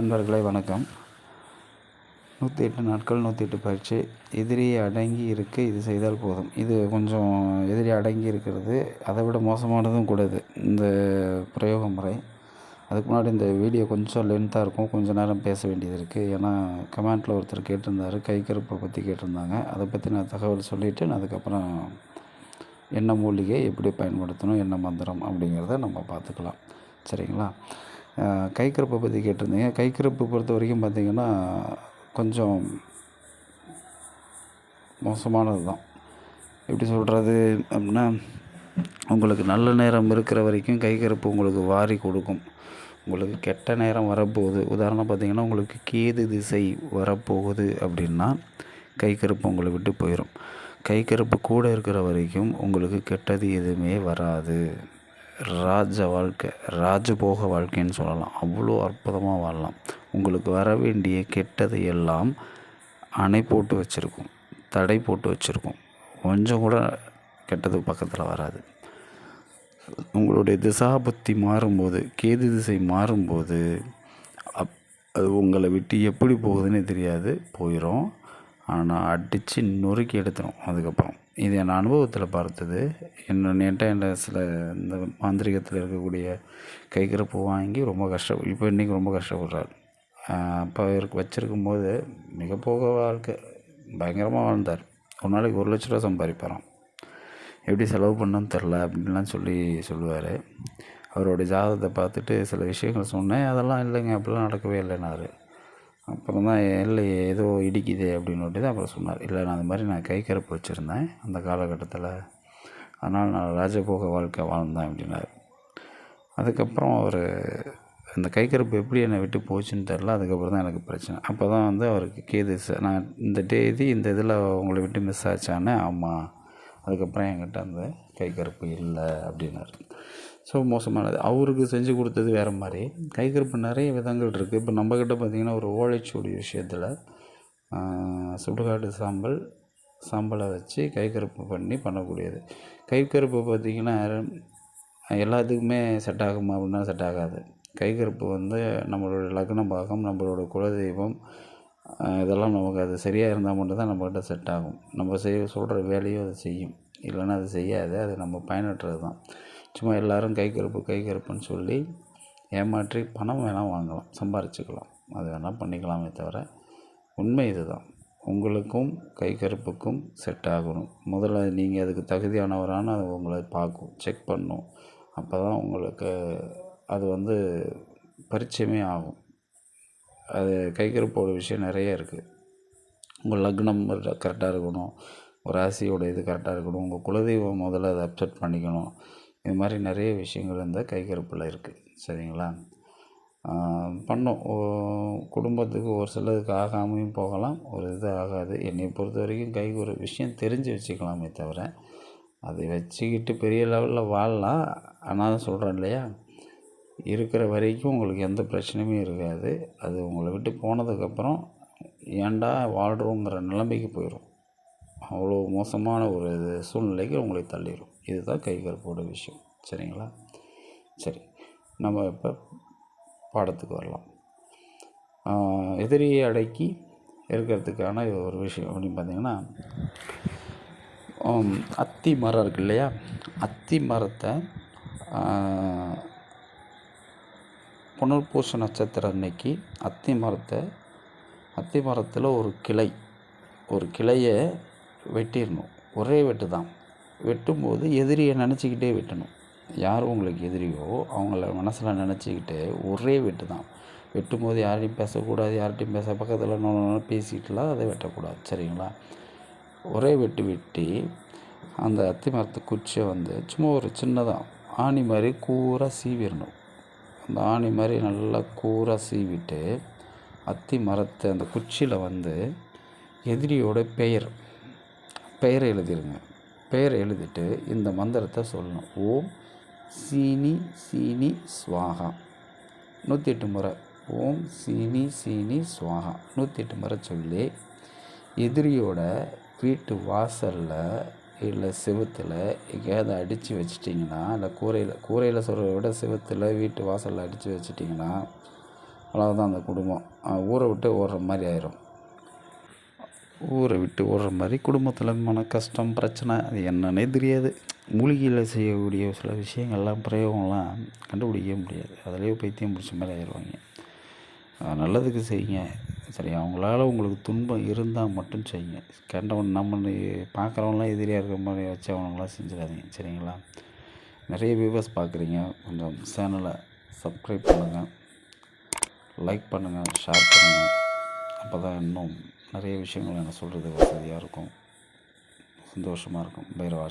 நண்பர்களே வணக்கம். நூற்றி எட்டு நாட்கள் நூற்றி எட்டு பயிற்சி. எதிரி அடங்கி இருக்க இது செய்தால் போதும். இது கொஞ்சம் எதிரி அடங்கி இருக்கிறது. அதை விட மோசமானதும் கூட இது. இந்த பிரயோக முறை. அதுக்கு முன்னாடி இந்த வீடியோ கொஞ்சம் லென்த்தாக இருக்கும். கொஞ்சம் நேரம் பேச வேண்டியது இருக்குது ஏன்னா கமெண்ட்டில் ஒருத்தர் கேட்டிருந்தார். கை கருப்பை பற்றி கேட்டிருந்தாங்க. அதை பற்றி நான் தகவல் சொல்லிவிட்டு நான் அதுக்கப்புறம் என்ன மூலிகை எப்படி பயன்படுத்தணும் என்ன மந்திரம் அப்படிங்கிறத நம்ம பார்த்துக்கலாம். சரிங்களா? கைக்கிறப்பை பற்றி கேட்டிருந்தீங்க. கைக்கிறப்பு பொறுத்த வரைக்கும் பார்த்திங்கன்னா கொஞ்சம் மோசமானது தான் எப்படி சொல்கிறது அப்படின்னா உங்களுக்கு நல்ல நேரம் இருக்கிற வரைக்கும் கைக்கிறப்பு உங்களுக்கு வாரி கொடுக்கும். உங்களுக்கு கெட்ட நேரம் வரப்போகுது. உதாரணம் பார்த்திங்கன்னா உங்களுக்கு கேது திசை வரப்போகுது அப்படின்னா கைக்கருப்பு உங்களை விட்டு போயிடும் கைக்கருப்பு கூட இருக்கிற வரைக்கும் உங்களுக்கு கெட்டது எதுவுமே வராது. ராஜ வாழ்க்கை ராஜபோக வாழ்க்கைன்னு சொல்லலாம். அவ்வளோ அற்புதமாக வாழலாம். உங்களுக்கு வர வேண்டிய கெட்டதை எல்லாம் அணை போட்டு வச்சுருக்கும் தடை போட்டு வச்சுருக்கும். கொஞ்சம் கூட கெட்டது பக்கத்தில் வராது. உங்களுடைய திசாபக்தி மாறும்போது கேது திசை மாறும்போது அப் அது உங்களை விட்டு எப்படி போகுதுன்னே தெரியாது. போயிடும் ஆனால் அடித்து நொறுக்கி எடுத்துடும் அதுக்கப்புறம் இது என் அனுபவத்தில் பார்த்தது என்ன என்கிட்ட என்ன சில இந்த மாந்திரிகத்தில் இருக்கக்கூடிய கைக்கிறப்பு வாங்கி ரொம்ப கஷ்டம் இப்போ இன்றைக்கி ரொம்ப கஷ்டப்படுறாரு. அப்போ அவருக்கு வச்சுருக்கும் போது மிக போக வாழ்க்கை. பயங்கரமாக வாழ்ந்தார். ஒரு நாளைக்கு ஒரு லட்ச ரூபா சம்பாதிப்பாராம் எப்படி செலவு பண்ணணும்னு தெரில அப்படின்லாம் சொல்லி சொல்லுவார். அவரோட ஜாதகத்தை பார்த்துட்டு சில விஷயங்கள் சொன்னேன் அதெல்லாம் இல்லைங்க அப்படிலாம் நடக்கவே இல்லைனாரு அப்புறம் தான் இல்லை ஏதோ இடிக்குது அப்படின்னு தான் அப்புறம் சொன்னார் இல்லை நான் அந்த மாதிரி நான் கை கருப்பு வச்சுருந்தேன் அந்த காலகட்டத்தில். அதனால் நான் ராஜபோக வாழ்க்கை வாழ்ந்தேன் அப்படின்னார். அதுக்கப்புறம் அவர் அந்த கை கருப்பு எப்படி என்னை விட்டு போச்சுன்னு தெரில அதுக்கப்புறம் தான் எனக்கு பிரச்சனை. அப்போ தான் வந்து அவருக்கு கேது நான் இந்த தேதி இந்த இதில் உங்களை விட்டு மிஸ் ஆச்சானே ஆமாம் அதுக்கப்புறம் என்கிட்ட அந்த கை கருப்பு இல்லை அப்படின்னாரு. ஸோ மோசமானது. அவருக்கு செஞ்சு கொடுத்தது வேறு மாதிரி. கைகருப்பு நிறைய விதங்கள் இருக்குது இப்போ நம்மக்கிட்ட பார்த்திங்கன்னா ஒரு ஓலைச்சுவடி விஷயத்தில் சுடுகாடு சாம்பல் சாம்பலை வச்சு கைகருப்பு பண்ணி பண்ணக்கூடியது. கைக்கருப்பு பார்த்திங்கன்னா எல்லாத்துக்குமே செட் ஆகுமா அப்படின்னா செட் ஆகாது. கைகருப்பு வந்து நம்மளோட லக்ன பாகம் நம்மளோட குலதெய்வம் இதெல்லாம் நமக்கு அது சரியாக இருந்தால் மட்டும்தான் நம்மக்கிட்ட செட் ஆகும். நம்ம செய்ய சொல்கிற வேலையும் அது செய்யும். இல்லைன்னா அது செய்யாது. அது நம்ம பயனற்றது தான் சும்மா எல்லோரும் கை கருப்பு கை கருப்புன்னு சொல்லி ஏமாற்றி பணம் வேணால் வாங்கலாம். சம்பாரிச்சுக்கலாம். அது வேணால் பண்ணிக்கலாமே தவிர உண்மை இதுதான். உங்களுக்கும் கை கருப்புக்கும் செட் ஆகணும். முதல்ல நீங்கள் அதுக்கு தகுதியானவரான அது உங்களை பார்க்கும். செக் பண்ணும். அப்போ தான் உங்களுக்கு அது வந்து பரிச்சயமே ஆகும். அது கை கருப்போட விஷயம் நிறைய இருக்குது உங்கள் லக்னம் கரெக்டாக இருக்கணும். ஒரு ராசியோட இது கரெக்டாக இருக்கணும். உங்கள் குலதெய்வம் முதல்ல அதை அப்செட் பண்ணிக்கணும். இது மாதிரி நிறைய விஷயங்கள் இந்த கைகருப்பில் இருக்குது சரிங்களா? பண்ணோம். குடும்பத்துக்கு ஒரு சிலதுக்கு ஆகாமையும் போகலாம். ஒரு இது ஆகாது. என்னை பொறுத்த வரைக்கும் கைக்கு ஒரு விஷயம் தெரிஞ்சு வச்சுக்கலாமே தவிர அதை வச்சுக்கிட்டு பெரிய லெவலில் வாழலாம். ஆனால் சொல்கிறேன் இல்லையா? இருக்கிற வரைக்கும் உங்களுக்கு எந்த பிரச்சனையுமே இருக்காது. அது உங்களை விட்டு போனதுக்கப்புறம் ஏன்டா வாழ்கிறோங்கிற நிலைமைக்கு போயிடும் அவ்வளோ மோசமான ஒரு இது சூழ்நிலைக்கு உங்களை தள்ளிடும் இதுதான் கைகற்போட விஷயம். சரிங்களா? சரி. நம்ம இப்போ பாடத்துக்கு வரலாம். எதிரியை அடக்கி இருக்கிறதுக்கான ஒரு விஷயம் அப்படின்னு பார்த்திங்கன்னா அத்தி மரம் இருக்கு இல்லையா? அத்தி மரத்தை புனர்பூச நட்சத்திரம் அன்னைக்கு அத்தி மரத்தை அத்தி மரத்தில் ஒரு கிளை ஒரு கிளையை வெட்டிடணும். ஒரே வெட்டு தான். வெட்டும்போது எதிரியை நினச்சிக்கிட்டே வெட்டணும். யார் உங்களுக்கு எதிரியோ அவங்கள மனசில் நினச்சிக்கிட்டு ஒரே வெட்டு தான். வெட்டும்போது யார்கிட்டையும் பேசக்கூடாது யார்கிட்டையும் பேச பக்கத்தில் நோன்னு பேசிக்கிட்டுலாம் அதை வெட்டக்கூடாது. சரிங்களா? ஒரே வெட்டு வெட்டி அந்த அத்தி மரத்து குச்சியை வந்து சும்மா ஒரு சின்னதாக ஆணி மாதிரி கூராக சீவிடணும். அந்த ஆணி மாதிரி நல்லா கூராக சீவிட்டு அத்தி மரத்தை அந்த குச்சியில் வந்து எதிரியோட பெயர் பெயரை எழுதிடுங்க பெயரை எழுதிட்டு இந்த மந்திரத்தை சொல்லணும். ஓம் சீனி சீனி சுவாகா நூற்றி எட்டு முறை. ஓம் சீனி சீனி சுவாகா நூற்றி எட்டு முறை சொல்லி எதிரியோட வீட்டு வாசலில் இல்லை செவுத்தில் எங்கேயாவது அடித்து வச்சிட்டிங்கன்னா இல்லை கூரையில் கூரையில் சொல்கிறத விட செவுத்தில் வீட்டு வாசலில் அடித்து வச்சிட்டிங்கன்னா அவ்வளோதான் அந்த குடும்பம். ஊரை விட்டு ஓடுற மாதிரி ஆயிரும். ஊரை விட்டு ஓடுற மாதிரி குடும்பத்தில் மன கஷ்டம் பிரச்சனை அது என்னன்னே தெரியாது. மூலிகையில் செய்யக்கூடிய சில விஷயங்கள்லாம் பிரயோகம்லாம் கண்டுபிடிக்கவே முடியாது. அதிலேயே பைத்தியம் பிடிச்ச மாதிரி ஆயிடுவாங்க. நல்லதுக்கு செய்யுங்க. சரி அவங்களால உங்களுக்கு துன்பம் இருந்தால் மட்டும் செய்யுங்க. கண்டவன் நம்ம பார்க்குறவங்களாம் எதிரியாக இருக்கிற மாதிரி வச்சு அவனுங்களாம் செஞ்சிடாதீங்க. சரிங்களா? நிறைய வியூவர்ஸ் பார்க்குறீங்க. கொஞ்சம் சேனலை சப்ஸ்கிரைப் பண்ணுங்கள் லைக் பண்ணுங்கள் ஷேர் பண்ணுங்கள் அப்போ தான் இன்னும் நிறைய விஷயங்கள் எனக்கு சொல்கிறது வசதியாக இருக்கும். சந்தோஷமாக இருக்கும். பைரவா